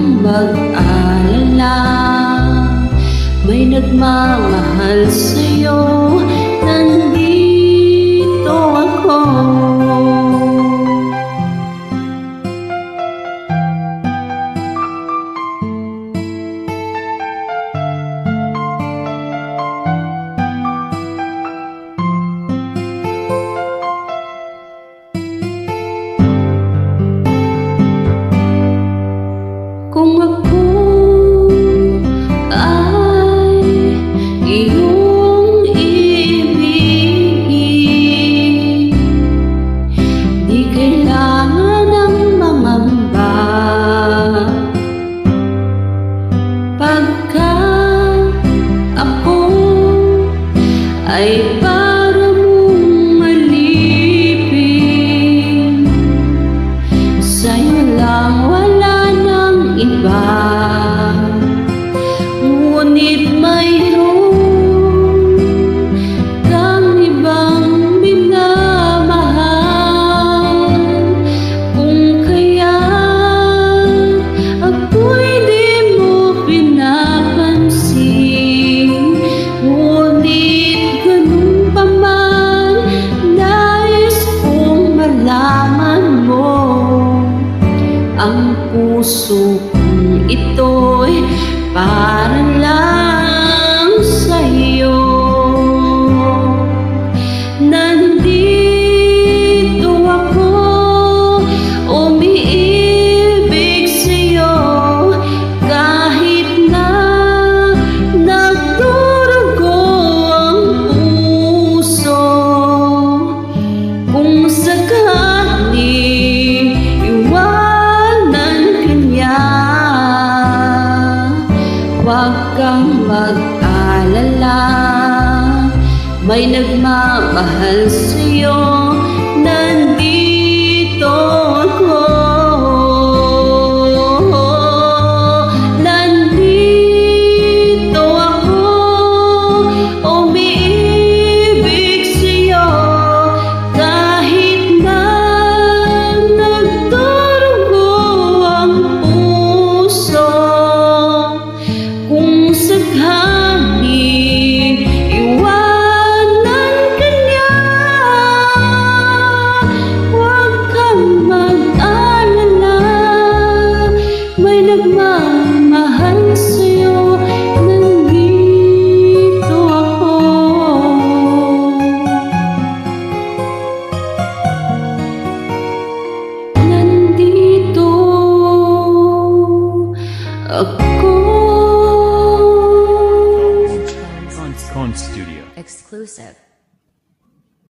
kang mag-alala May nagmamahal sa'yo. I sụp ít tôi và Huwag kang mag-alala. May nagmamahal sa'yo Nandito Joseph